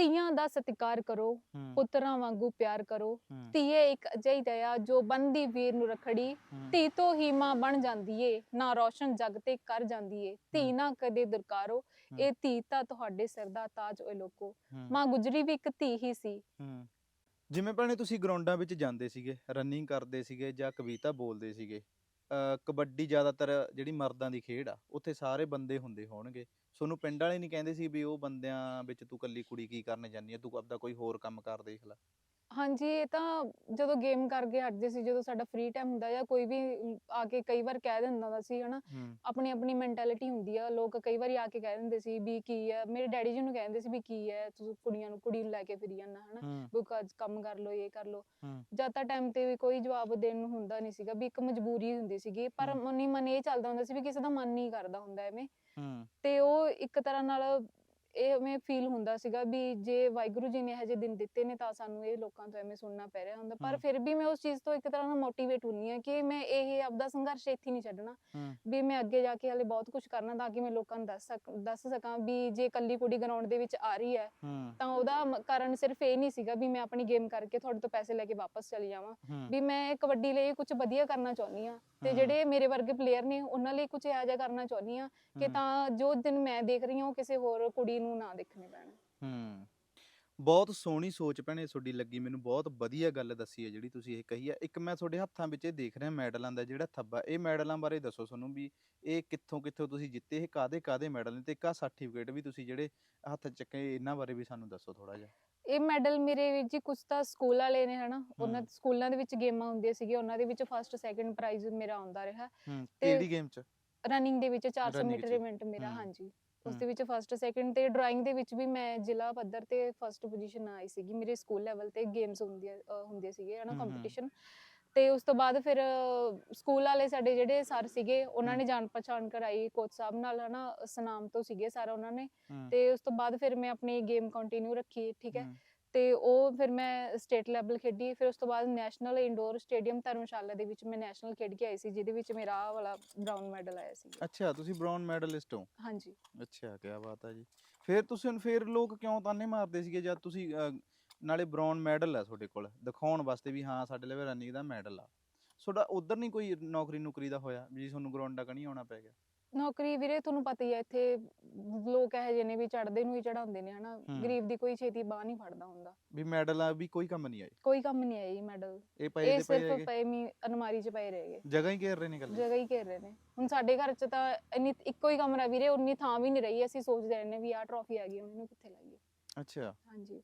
ਧੀਆਂ ਦਾ ਸਤਿਕਾਰ ਕਰੋ ਪੁੱਤਰਾਂ ਵਾਂਗੂ ਪਿਆਰ ਕਰੋ। ਧੀਏ ਇੱਕ ਅਜਿਹੀ ਦਇਆ ਜੋ ਬੰਦੀ ਵੀਰ ਨੂੰ ਰਖੜੀ ਧੀ ਤੋਂ ਹੀ ਮਾਂ ਬਣ ਜਾਂਦੀ ਏ ਨਾ ਰੌਸ਼ਨ ਜਗ ਤੇ ਕਰ ਜਾਂਦੀ ਏ। ਧੀ। ਨਾ ਕਦੇ ਦੁਰਕਾਰੋ। ਇਹ ਧੀ ਤਾਂ ਤੁਹਾਡੇ ਸਿਰ ਦਾ ਤਾਜ ਓਏ ਲੋਕੋ। ਮਾਂ ਗੁਜਰੀ ਵੀ ਇੱਕ ਧੀ ਹੀ ਸੀ। ਜਿਵੇਂ ਭੈਣੇ ਤੁਸੀਂ ਗਰਾਊਂਡਾਂ ਵਿੱਚ ਜਾਂਦੇ ਸੀਗੇ ਰਨਿੰਗ ਕਰਦੇ ਸੀਗੇ ਜਾਂ ਕਵਿਤਾ ਬੋਲਦੇ ਸੀਗੇ ਕਬੱਡੀ ਜ਼ਿਆਦਾਤਰ ਜਿਹੜੀ ਮਰਦਾਂ ਦੀ ਖੇਡ ਆ, ਉੱਥੇ ਸਾਰੇ ਬੰਦੇ ਹੁੰਦੇ ਹੋਣਗੇ। ਸੋਨੂੰ ਪਿੰਡ ਵਾਲੇ ਨਹੀਂ ਕਹਿੰਦੇ ਸੀ ਵੀ ਉਹ ਬੰਦਿਆਂ ਵਿੱਚ ਤੂੰ ਕੱਲੀ ਕੁੜੀ ਕੀ ਕਰਨ ਜਾਂਦੀ ਆ, ਤੂੰ ਆਪਦਾ ਕੋਈ ਹੋਰ ਕੰਮ ਕਰ ਦੇਖ ਲੈ। ਹਾਂਜੀ ਇਹ ਤਾਂ ਜਦੋਂ ਗੇਮ ਕਰਕੇ ਹਟਦੇ ਸੀ ਜਦੋਂ ਸਾਡਾ ਫ੍ਰੀ ਟਾਈਮ ਹੁੰਦਾ ਜਾਂ ਕੋਈ ਵੀ ਆ ਕੇ ਕਈ ਵਾਰ ਕਹਿ ਦਿੰਦਾ ਹੁੰਦਾ ਸੀ ਹਨਾ ਹੂੰ। ਆਪਣੀ ਆਪਣੀ ਮੈਂਟੈਲਿਟੀ ਹੁੰਦੀ ਆ ਲੋਕ ਕਈ ਵਾਰੀ ਆ ਕੇ ਕਹਿ ਦਿੰਦੇ ਸੀ ਵੀ ਕੀ ਹੈ ਮੇਰੇ ਡੈਡੀ ਜੀ ਨੂੰ ਕਹਿੰਦੇ ਸੀ ਵੀ ਕੀ ਹੈ ਤੁਸੀਂ ਕੁੜੀਆਂ ਨੂੰ ਕੁੜੀ ਨੂੰ ਲੈ ਕੇ ਫਿਰੀ ਜਾਂਦਾ ਹਨਾ ਹੂੰ। ਵੀ ਕਾਜ ਕੰਮ ਕਰ ਲੋ ਇਹ ਕਰ ਲੋ ਹੂੰ। ਜਦ ਤਾਂ ਟਾਈਮ ਤੇ ਵੀ ਕੋਈ ਜਵਾਬ ਦੇਣ ਨੂੰ ਹੁੰਦਾ ਨਹੀਂ ਸੀਗਾ ਵੀ ਇੱਕ ਮਜਬੂਰੀ ਹੁੰਦੀ ਸੀਗੀ ਪਰ ਹੂੰ। ਮਨੀ ਮਨ ਇਹ ਚੱਲਦਾ ਹੁੰਦਾ ਸੀ ਵੀ ਕਿਸੇ ਦਾ ਮਨ ਨਹੀਂ ਕਰਦਾ ਹੁੰਦਾ ਐਵੇਂ। ਹੂੰ। ਤੇ ਉਹ ਇੱਕ ਤਰ੍ਹਾਂ ਨਾਲ ਇਹ ਐਵੇਂ ਫੀਲ ਹੁੰਦਾ ਸੀਗਾ ਵੀ ਜੇ ਵਾਹਿਗੁਰੂ ਜੀ ਨੇ ਇਹੋ ਜਿਹੇ ਦਿਨ ਦਿੱਤੇ ਨੇ ਤਾਂ ਸਾਨੂੰ ਇਹ ਲੋਕਾਂ ਤੋਂ ਐਵੇਂ ਸੁਣਨਾ ਪੈ ਰਿਹਾ ਹੁੰਦਾ। ਪਰ। ਫਿਰ ਵੀ ਮੈਂ ਉਸ ਚੀਜ਼ ਤੋਂ ਇੱਕ ਤਰ੍ਹਾਂ ਨਾਲ ਮੋਟੀਵੇਟ ਹੁੰਨੀ ਆ ਕਿ ਮੈਂ ਇਹ ਆਪਦਾ ਸੰਘਰਸ਼ ਇੱਥੇ ਨਹੀਂ ਛੱਡਣਾ। ਵੀ ਮੈਂ ਅੱਗੇ ਜਾ ਕੇ ਹਲੇ ਬਹੁਤ ਕੁਝ ਕਰਨਾ ਤਾਂ ਕਿ ਮੈਂ ਲੋਕਾਂ ਨੂੰ ਦੱਸ ਸਕ ਦੱਸ ਸਕਾਂ ਵੀ ਜੇ ਕੱਲੀ ਕੁੜੀ ਗਰਾਊਂਡ ਦੇ ਵਿੱਚ ਆ ਰਹੀ ਹੈ ਤਾਂ ਉਹਦਾ ਮ- ਕਾਰਨ ਸਿਰਫ ਇਹ ਨਹੀਂ ਸੀਗਾ ਵੀ ਮੈਂ ਆਪਣੀ ਗੇਮ ਕਰਕੇ ਤੁਹਾਡੇ ਤੋਂ ਪੈਸੇ ਲੈ ਕੇ ਵਾਪਸ ਚਲੀ ਜਾਵਾਂ। ਵੀ ਮੈਂ ਕਬੱਡੀ ਲਈ ਕੁਝ ਵਧੀਆ ਕਰਨਾ ਚਾਹੁੰਦੀ ਆ ਤੇ। ਜਿਹੜੇ ਮੇਰੇ ਵਰਗੇ ਪਲੇਅਰ ਨੇ ਉਹਨਾਂ ਲਈ ਕੁਝ ਇਹੋ ਜਿਹਾ ਕਰਨਾ ਚਾਹੁੰਦੀ ਆ ਕਿ। ਤਾਂ ਜੋ ਦਿਨ ਮੈਂ ਦੇਖ ਰਹੀ ਹਾਂ ਉਹ ਕਿਸੇ ਹੋਰ ਕੁੜੀ ਨੂੰ ਨਾ ਦੇਖਣੇ ਪੈਣ ਹੂੰ ਬਹੁਤ ਸੋਹਣੀ ਸੋਚ ਭੈਣੇ ਤੁਹਾਡੀ ਲੱਗੀ ਮੈਨੂੰ ਬਹੁਤ ਵਧੀਆ ਗੱਲ ਦੱਸੀ ਹੈ ਜਿਹੜੀ ਤੁਸੀਂ ਇਹ ਕਹੀ ਹੈ ਇੱਕ ਮੈਂ ਤੁਹਾਡੇ ਹੱਥਾਂ ਵਿੱਚ ਇਹ ਦੇਖ ਰਿਹਾ ਮੈਡਲਾਂ ਦਾ ਜਿਹੜਾ ਥੱਬਾ ਇਹ ਮੈਡਲਾਂ ਬਾਰੇ ਦੱਸੋ ਸਾਨੂੰ ਵੀ ਇਹ ਕਿੱਥੋਂ ਕਿੱਥੋਂ ਤੁਸੀਂ ਜਿੱਤੇ ਇਹ ਕਾਦੇ ਕਾਦੇ ਮੈਡਲ ਨੇ ਤੇ ਆ ਸਰਟੀਫਿਕੇਟ ਵੀ ਤੁਸੀਂ ਜਿਹੜੇ ਹੱਥ ਚੱਕੇ ਇਹਨਾਂ ਬਾਰੇ ਵੀ ਸਾਨੂੰ ਦੱਸੋ ਥੋੜਾ ਜਿਹਾ ਇਹ ਮੈਡਲ ਮੇਰੇ ਵੀਰ ਜੀ ਕੁਝ ਤਾਂ ਸਕੂਲ ਵਾਲੇ ਨੇ ਹਨਾ ਉਹਨਾਂ। ਸਕੂਲਾਂ ਦੇ ਵਿੱਚ ਗੇਮਾਂ ਹੁੰਦੀਆਂ ਸੀਗੀਆਂ ਉਹਨਾਂ ਦੇ ਵਿੱਚ ਫਸਟ ਸੈਕੰਡ ਪ੍ਰਾਈਜ਼ ਮੇਰਾ ਆਉਂਦਾ ਰਿਹਾ ਕਿਹੜੀ ਗੇਮ 'ਚ ਰਨਿੰਗ ਦੇ ਵਿੱਚ 400 Running ਮੀਟਰ। ਇਵੈਂਟ ਮੇਰਾ। ਹਾਂਜੀ ਉਸ। ਦੇ ਵਿੱਚ ਫਸਟ ਸੈਕੰਡ ਤੇ ਡਰਾਇੰਗ ਦੇ ਵਿੱਚ ਵੀ ਮੈਂ ਜ਼ਿਲ੍ਹਾ ਪੱਧਰ ਤੇ ਫਸਟ ਪੋਜੀਸ਼ਨ ਆਈ ਸੀਗੀ ਮੇਰੇ ਸਕੂਲ ਲੈਵਲ ਤੇ ਗੇਮਸ ਹੁੰਦੀਆਂ ਹੁੰਦੇ ਸੀਗੇ ਹਨਾ। ਕੰਪੀਟੀਸ਼ਨ ਤੇ ਉਸ ਤੋਂ ਬਾਅਦ ਫਿਰ ਸਕੂਲ ਵਾਲੇ ਸਾਡੇ ਜਿਹੜੇ ਸਰ ਸੀਗੇ ਉਹਨਾਂ। ਨੇ ਜਾਣ ਪਛਾਣ ਕਰਾਈ ਕੋਚ ਸਾਹਿਬ ਨਾਲ ਹਨਾ ਸਨਾਮ ਤੋਂ ਸੀਗੇ ਸਰ ਉਹਨਾਂ ਨੇ ਤੇ ਉਸ ਤੋਂ ਬਾਅਦ ਫਿਰ ਮੈਂ ਆਪਣੀ ਗੇਮ ਕੰਟੀਨਿਊ ਰੱਖੀ ਠੀਕ ਹੂੰ, ਤੇ ਉਹ ਫਿਰ ਮੈਂ ਸਟੇਟ ਲੈਵਲ ਖੇਡੀ ਫਿਰ ਉਸ ਤੋਂ ਬਾਅਦ ਨੈਸ਼ਨਲ ਇੰਡੋਰ ਸਟੇਡੀਅਮ ਧਰਮਸ਼ਾਲਾ ਦੇ ਵਿੱਚ ਮੈਂ ਨੈਸ਼ਨਲ ਖੇਡ ਕੇ ਆਈ ਸੀ ਜਿਹਦੇ ਵਿੱਚ ਮੇਰਾ ਆਹ ਵਾਲਾ ਬ੍ਰਾਊਨ ਮੈਡਲ ਆਇਆ ਸੀ। ਅੱਛਾ ਤੁਸੀਂ ਬ੍ਰੌਨ ਮੈਡਲਿਸਟ ਹੋ? ਹਾਂਜੀ। ਅੱਛਾ ਕੀ ਬਾਤ ਹੈ ਜੀ। ਫਿਰ ਤੁਸੀਂ ਫਿਰ ਲੋਕ ਕਿਉਂ ਤਾਨੇ ਮਾਰਦੇ ਸੀਗੇ ਜਦ ਤੁਸੀਂ ਨਾਲੇ ਬ੍ਰੌਨ ਮੈਡਲ ਆ ਤੁਹਾਡੇ ਕੋਲ ਦਿਖਾਉਣ ਵਾਸਤੇ ਵੀ ਹਾਂ ਸਾਡੇ ਲਈ ਰਨਿੰਗ ਦਾ ਮੈਡਲ ਆ। ਤੁਹਾਡਾ ਉਧਰ ਨਹੀਂ ਕੋਈ ਨੌਕਰੀ ਨੁਕਰੀ ਦਾ ਹੋਇਆ ਵੀ ਤੁਹਾਨੂੰ ਗਰਾਊਂਡਾਂ ਕਣੀ ਆਉਣਾ ਪੈ ਗਿਆ? ਨੌਕਰੀ ਵੀਰੇ ਤੁਹਾਨੂੰ ਪਤਾ ਹੀ ਹੈ ਇੱਥੇ ਲੋਕ ਇਹੋ ਜਿਹੇ ਨੇ ਵੀ ਚੜਦੇ ਨੂੰ ਹੀ ਚੜਾਉਂਦੇ ਨੇ ਹਨਾ। ਗਰੀਬ ਦੀ ਕੋਈ ਛੇਤੀ ਬਾਹ ਨਹੀਂ ਫੜਦਾ ਹੁੰਦਾ। ਵੀ ਮੈਡਲ ਆ ਵੀ ਕੋਈ ਕੰਮ ਨਹੀਂ ਆਏ। ਕੋਈ ਕੰਮ ਨਹੀਂ ਜੀ ਮੈਡਲ। ਇਹ ਪਏ ਇਹ ਦੇ ਪਏ ਸਿਰਫ ਹੈਗੇ। ਪਏ ਮੀ ਅਨਮਾਰੀ 'ਚ ਪਏ ਰਹੇਗੇ ਜਗ੍ਹਾ ਹੀ ਘੇਰ ਰਹੇ ਨੇ ਗੱਲ ਜਗ੍ਹਾ ਹੀ ਘੇਰ ਰਹੇ ਨੇ। ਹੁਣ ਸਾਡੇ ਘਰ 'ਚ ਤਾਂ ਇੰਨੀ ਇੱਕੋ ਹੀ ਕਮਰਾ ਵੀਰੇ ਉਨੀ ਥਾਂ ਵੀ ਨਹੀਂ ਰਹੀ ਅਸੀਂ ਸੋਚਦੇ ਰਹਿੰਦੇ ਵੀ ਆਹ ਟਰੋਫੀ ਆ ਗਈ ਇਹਨੂੰ ਕਿੱਥੇ ਲਾਈਏ ਅੱਛਾ। ਹਾਂਜੀ।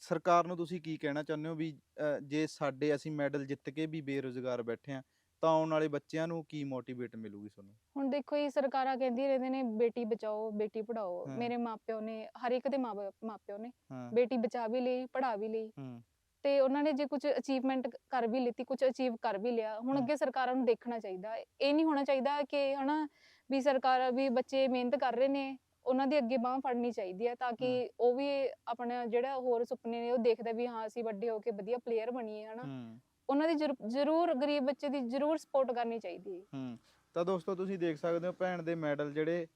ਸਰਕਾਰ ਨੂੰ ਤੁਸੀਂ ਕੀ ਕਹਿਣਾ ਚਾਹੁੰਦੇ ਹੋ ਵੀ ਜੇ ਸਾਡੇ ਅਸੀਂ ਮੈਡਲ ਜਿੱਤ ਕੇ ਵੀ ਬੇਰੁਜ਼ਗਾਰ ਬੈਠੇ ਆ ਤਾਂ ਆਉਣ ਵਾਲੇ ਬੱਚਿਆਂ ਨੂੰ ਕੀ ਮੋਟੀਵੇਟ ਮਿਲੂਗੀ ਤੁਹਾਨੂੰ? ਹੁਣ ਦੇਖੋ ਇਹ ਸਰਕਾਰਾਂ ਕਹਿੰਦੀ ਰਹਿੰਦੇ ਨੇ ਬੇਟੀ ਬਚਾਓ ਬੇਟੀ ਪੜਾਓ ਹਾਂ। ਮੇਰੇ ਮਾਪਿਓ ਨੇ ਹਰ ਇੱਕ ਦੇ ਮਾਂ ਮਾਪਿਓ ਨੇ ਹਾਂ। ਬੇਟੀ ਬਚਾ ਵੀ ਲਈ ਪੜਾ ਵੀ ਲਈ। ਹੂੰ। ਤੇ ਉਹਨਾਂ ਨੇ ਜੇ ਕੁਝ ਅਚੀਵਮੈਂਟ ਕਰ ਵੀ ਲਿੱਤੀ ਕੁਝ ਅਚੀਵ ਕਰ ਵੀ ਲਿਆ ਹੁਣ ਹਮ। ਅੱਗੇ ਸਰਕਾਰਾਂ ਨੂੰ ਦੇਖਣਾ ਚਾਹੀਦਾ। ਹੈ। ਇਹ ਨਹੀਂ ਹੋਣਾ ਚਾਹੀਦਾ ਕਿ ਹਨਾ ਵੀ ਸਰਕਾਰ ਵੀ ਬੱਚੇ ਮਿਹਨਤ ਕਰ ਰਹੇ ਨੇ ਉਹਨਾਂ ਦੀ ਅੱਗੇ ਬਾਹ ਫੜਨੀ ਚਾਹੀਦੀ ਹੈ ਤਾਂ ਕਿ ਉਹ ਵੀ ਆਪਣਾ ਜਿਹੜਾ ਹੋਰ ਸੁਪਨੇ ਨੇ ਉਹ ਦੇਖਦਾ ਵੀ ਹਾਂ ਅਸੀਂ ਵੱਡੇ ਹੋ ਕੇ ਵਧੀਆ ਪਲੇਅਰ ਬਣੀਏ ਹਨਾ। ਹੂੰ। ਉਹਨਾਂ ਦੀ ਜ਼ਰੂਰ ਗਰੀਬ ਬੱਚੇ ਦੀ ਜ਼ਰੂਰ ਸਪੋਰਟ ਕਰਨੀ ਚਾਹੀਦੀ ਹੈ ਹੂੰ, ਤਾਂ ਦੋਸਤੋ ਤੁਸੀਂ ਦੇਖ ਸਕਦੇ ਹੋ ਭੈਣ ਦੇ ਮੈਡਲ ਜਿਹੜੇ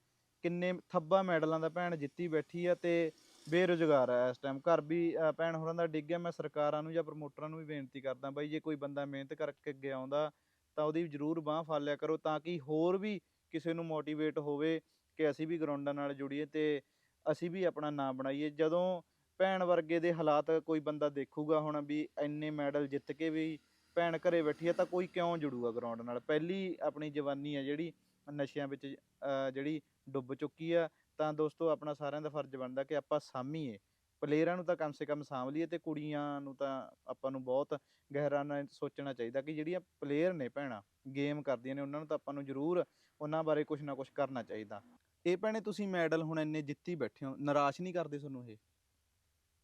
ਕਿੰਨੇ ਥੱਬਾ ਮੈਡਲਾਂ ਦਾ ਭੈਣ ਜਿੱਤੀ ਬੈਠੀ ਆ ਤੇ ਬੇਰੁਜ਼ਗਾਰ ਆ ਇਸ ਟਾਈਮ ਘਰ ਵੀ ਭੈਣ ਹੋਰਾਂ ਦਾ ਡਿੱਗ ਗਿਆ, ਮੈਂ ਸਰਕਾਰਾਂ ਨੂੰ ਜਾਂ ਪ੍ਰਮੋਟਰਾਂ ਨੂੰ ਵੀ ਬੇਨਤੀ ਕਰਦਾ ਬਾਈ, ਜੇ ਕੋਈ ਬੰਦਾ ਮਿਹਨਤ ਕਰਕੇ ਅੱਗੇ ਆਉਂਦਾ ਤਾਂ ਉਹਦੀ ਜ਼ਰੂਰ ਬਾਹ ਫੜ ਲਿਆ ਕਰੋ ਤਾਂ ਕਿ ਹੋਰ ਵੀ ਕਿਸੇ ਨੂੰ ਮੋਟੀਵੇਟ ਹੋਵੇ ਕਿ ਅਸੀਂ ਵੀ ਗਰਾਊਂਡਾਂ ਨਾਲ ਜੁੜੀਏ ਤੇ ਅਸੀਂ ਵੀ ਆਪਣਾ ਨਾਮ ਬਣਾਈਏ। ਜਦੋਂ ਭੈਣ ਵਰਗੇ ਦੇ ਹਾਲਾਤ ਕੋਈ ਬੰਦਾ ਦੇਖੂਗਾ ਹੁਣ ਵੀ ਇੰਨੇ ਮੈਡਲ ਜਿੱਤ ਕੇ ਵੀ ਭੈਣ ਘਰੇ ਬੈਠੀ ਹੈ ਤਾਂ ਕੋਈ ਕਿਉਂ ਜੁੜੂਗਾ ਗਰਾਊਂਡ ਨਾਲ? ਪਹਿਲੀ ਆਪਣੀ ਜਵਾਨੀ ਹੈ ਜਿਹੜੀ ਨਸ਼ਿਆਂ ਵਿੱਚ ਅਹ, ਜਿਹੜੀ ਡੁੱਬ ਚੁੱਕੀ ਆ ਤਾਂ ਦੋਸਤੋ ਆਪਣਾ ਸਾਰਿਆਂ ਦਾ ਫਰਜ਼ ਬਣਦਾ ਕਿ ਆਪਾਂ ਸਾਂਭੀਏ। ਪਲੇਅਰਾਂ ਨੂੰ ਤਾਂ ਕਮ ਸੇ ਕਮ ਸਾਂਭ ਲਈਏ ਤੇ ਕੁੜੀਆਂ ਨੂੰ ਤਾਂ ਆਪਾਂ ਨੂੰ ਬਹੁਤ ਗਹਿਰਾ ਨਾਲ ਸੋਚਣਾ ਚਾਹੀਦਾ ਕਿ ਜਿਹੜੀਆਂ ਪਲੇਅਰ ਨੇ ਭੈਣਾਂ ਗੇਮ ਕਰਦੀਆਂ ਨੇ ਉਹਨਾਂ ਨੂੰ ਤਾਂ ਆਪਾਂ ਨੂੰ ਜ਼ਰੂਰ ਉਹਨਾਂ ਬਾਰੇ ਕੁਝ ਨਾ ਕੁਝ ਕਰਨਾ ਚਾਹੀਦਾ। ਇਹ ਭੈਣੇ ਤੁਸੀਂ ਮੈਡਲ ਹੁਣ ਇੰਨੇ ਜਿੱਤੀ ਬੈਠੇ ਹੋ ਨਿਰਾਸ਼ ਨਹੀਂ ਕਰਦੇ ਤੁਹਾਨੂੰ ਇਹ?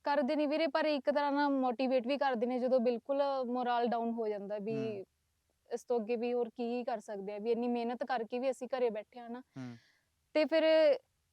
ਕਰਦੇ ਨਹੀਂ ਵੀਰੇ ਪਰ ਇੱਕ ਤਰ੍ਹਾਂ ਨਾਲ ਮੋਟੀਵੇਟ ਵੀ ਕਰਦੇ ਨੇ ਜਦੋਂ ਬਿਲਕੁਲ ਮੋਰਲ ਡਾਊਨ ਹੋ ਜਾਂਦਾ ਵੀ। ਇਸ ਤੋਂ ਅੱਗੇ ਵੀ ਹੋਰ ਕੀ ਕਰ ਸਕਦੇ ਆ ਵੀ ਇੰਨੀ ਮਿਹਨਤ ਕਰਕੇ ਵੀ ਅਸੀਂ ਘਰੇ ਬੈਠੇ ਆ ਨਾ ਹੂੰ। ਤੇ ਫਿਰ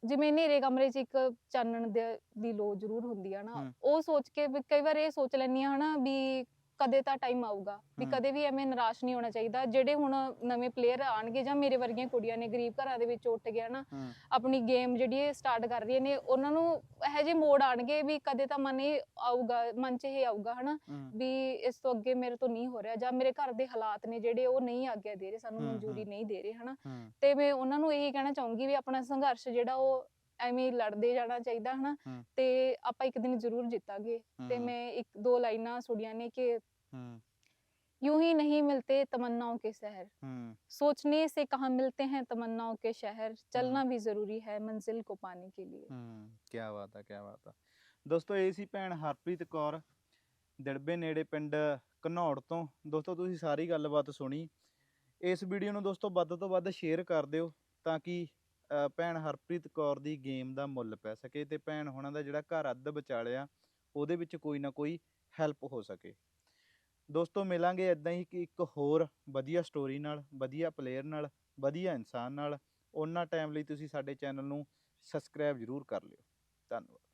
ਜਿਵੇਂ ਹਨੇਰੇ ਕਮਰੇ 'ਚ ਇੱਕ ਚਾਨਣ ਦੇ- ਦੀ ਲੋ ਜ਼ਰੂਰ ਹੁੰਦੀ ਆ ਨਾ। ਉਹ ਸੋਚ ਕੇ ਵੀ ਕਈ ਵਾਰ ਇਹ ਸੋਚ ਲੈਂਦੀ ਆ ਹਨਾ ਵੀ ਕਦੇ ਤਾਂ ਟਾਈਮ ਆਊਗਾ ਵੀ। ਕਦੇ ਵੀ ਐਵੇਂ ਨਿਰਾਸ਼ ਨਹੀਂ ਹੋਣਾ ਚਾਹੀਦਾ। ਜਿਹੜੇ ਹੁਣ ਨਵੇਂ ਪਲੇਅਰ ਆਣਗੇ ਜਾਂ ਮੇਰੇ ਵਰਗੀਆਂ ਕੁੜੀਆਂ ਨੇ ਗਰੀਬ ਘਰਾਂ ਦੇ ਵਿੱਚ ਉੱਠ ਗਿਆ ਨਾ ਆਪਣੀ ਗੇਮ ਜਿਹੜੀ ਇਹ ਸਟਾਰਟ ਕਰ ਰਹੀਆਂ ਨੇ ਉਹਨਾਂ ਨੂੰ ਇਹੋ ਜਿਹੇ ਮੋੜ ਆਣਗੇ ਵੀ ਕਦੇ ਤਾਂ ਮਨ ਇਹ ਆਊਗਾ ਮਨ 'ਚ ਇਹ ਆਊਗਾ ਹਨਾ? ਵੀ ਇਸ ਤੋਂ ਅੱਗੇ ਮੇਰੇ ਤੋਂ ਨਹੀਂ ਹੋ ਰਿਹਾ ਜਾਂ ਮੇਰੇ ਘਰ ਦੇ ਹਾਲਾਤ ਨੇ ਜਿਹੜੇ ਉਹ ਨਹੀਂ ਆਗਿਆ ਦੇ ਰਹੇ ਸਾਨੂੰ ਮਨਜ਼ੂਰੀ। ਨਹੀਂ ਦੇ ਰਹੇ ਹਨਾ? ਤੇ ਮੈਂ ਉਹਨਾਂ ਨੂੰ ਇਹੀ ਕਹਿਣਾ ਚਾਹੂੰਗੀ ਵੀ ਆਪਣਾ ਸੰਘਰਸ਼ ਜਿਹੜਾ ਉਹ ਐਵੇਂ ਲੜਦੇ ਜਾਣਾ ਚਾਹੀਦਾ ਹਨਾ। ਤੇ ਆਪਾਂ ਇੱਕ ਦਿਨ ਜ਼ਰੂਰ ਜਿੱਤਾਂਗੇ। ਤੇ ਮੈਂ ਇੱਕ ਦੋ ਲਾਈਨਾਂ ਸੁਣੀਆਂ ਨੇ ਕਿ ਹੂੰ यूं ही नहीं मिलते तमन्नाओं के शहर ਹੂੰ सोचने से कहाँ मिलते हैं तमन्नाओं के शहर चलना भी जरूरी है मंजिल को पाने के लिए ਹੂੰ ਕੀ ਬਾਤ ਆ ਕੀ ਬਾਤ ਆ ਦੋਸਤੋ ਇਹ ਸੀ ਭੈਣ ਹਰਪ੍ਰੀਤ ਕੌਰ ਦਿੜਬੇ ਨੇੜੇ ਪਿੰਡ ਘਨੌੜ ਤੋਂ ਦੋਸਤੋ ਤੁਸੀਂ ਸਾਰੀ ਗੱਲਬਾਤ ਸੁਣੀ ਇਸ ਵੀਡੀਓ ਨੂੰ ਦੋਸਤੋ ਵੱਧ ਤੋਂ ਵੱਧ ਸ਼ੇਅਰ ਕਰ ਦਿਓ ਤਾਂ ਕਿ ਅ, ਭੈਣ ਹਰਪ੍ਰੀਤ ਕੌਰ ਦੀ ਗੇਮ ਦਾ ਮੁੱਲ ਪੈ ਸਕੇ ਤੇ ਭੈਣ ਹੋਣਾ ਦਾ ਜਿਹੜਾ ਘਰ ਅੱਧ ਵਿਚਾਲਿਆ ਉਹਦੇ ਵਿੱਚ ਕੋਈ ਨਾ ਕੋਈ ਹੈਲਪ ਹੋ ਸਕੇ ਦੋਸਤੋ, ਮਿਲਾਂਗੇ ਇਦਾਂ ਹੀ ਕਿ ਇੱਕ ਹੋਰ ਵਧੀਆ ਸਟੋਰੀ ਨਾਲ, ਵਧੀਆ ਪਲੇਅਰ ਨਾਲ, ਵਧੀਆ ਇਨਸਾਨ ਨਾਲ। ਉਹਨਾਂ ਟਾਈਮ ਲਈ ਤੁਸੀਂ ਸਾਡੇ ਚੈਨਲ ਨੂੰ ਸਬਸਕ੍ਰਾਈਬ ਜ਼ਰੂਰ ਕਰ ਲਿਓ। ਧੰਨਵਾਦ।